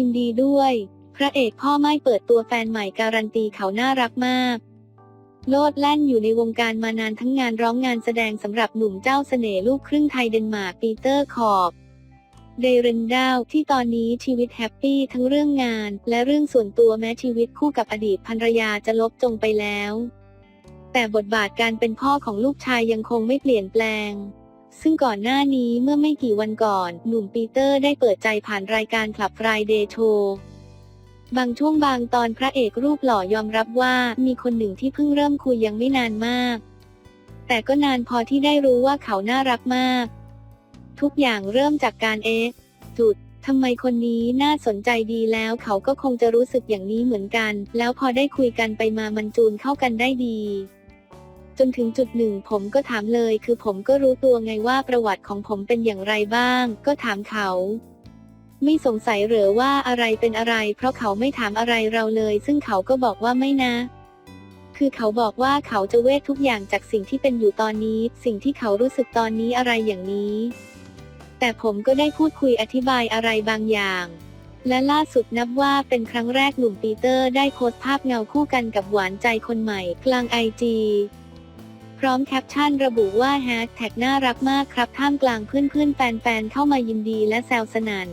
ยินดีด้วย พระเอกพ่อไม่เปิดตัวแฟนใหม่การันตีเขาน่ารักมาก โลดแล่นอยู่ในวงการมานานทั้งงานร้องงานแสดงสำหรับหนุ่มเจ้าเสน่ห์ลูกครึ่งไทยเดนมาร์กปีเตอร์ขอบเดเรนดาวที่ตอนนี้ชีวิตแฮปปี้ทั้งเรื่องงาน และเรื่องส่วนตัวแม้ชีวิตคู่กับอดีตภรรยาจะลบจงไปแล้ว แต่บทบาทการเป็นพ่อของลูกชายยังคงไม่เปลี่ยนแปลง ซึ่งก่อนหน้านี้เมื่อไม่กี่วันก่อน หนุ่มปีเตอร์ได้เปิดใจผ่านรายการคลับ Friday Show บางช่วงบางตอนพระเอกรูปหล่อยอมรับว่ามีคนหนึ่งที่เพิ่งเริ่มคุยยังไม่นานมาก แต่ก็นานพอที่ได้รู้ว่าเขาน่ารักมาก ทุกอย่างเริ่มจากการเอ๊ะจุดทำไมคนนี้น่าสนใจดีแล้วเขาก็คงจะรู้สึกอย่างนี้เหมือนกัน แล้วพอได้คุยกันไปมามันจูนเข้ากันได้ดี จนถึงจุดหนึ่งผมก็ถามเลย คือผมก็รู้ตัวไงว่าประวัติของผมเป็นอย่างไรบ้าง ก็ถามเขาไม่สงสัยเหรือว่าอะไรเป็นอะไร เพราะเขาไม่ถามอะไรเราเลย ซึ่งเขาก็บอกว่าไม่นะ คือเขาบอกว่าเขาจะเวททุกอย่างจากสิ่งที่เป็นอยู่ตอนนี้ สิ่งที่เขารู้สึกตอนนี้อะไรอย่างนี้ แต่ผมก็ได้พูดคุยอธิบายอะไรบางอย่าง และล่าสุดนับว่าเป็นครั้งแรกหนุ่มปีเตอร์ได้โพสต์ภาพเงาคู่กันกับหวานใจคนใหม่ กลางไอจี พร้อมแคปชั่นระบุว่าแฮชแท็กน่ารักมากครับท่ามกลางเพื่อนๆแฟนๆเข้ามายินดีและแซวสนัน่น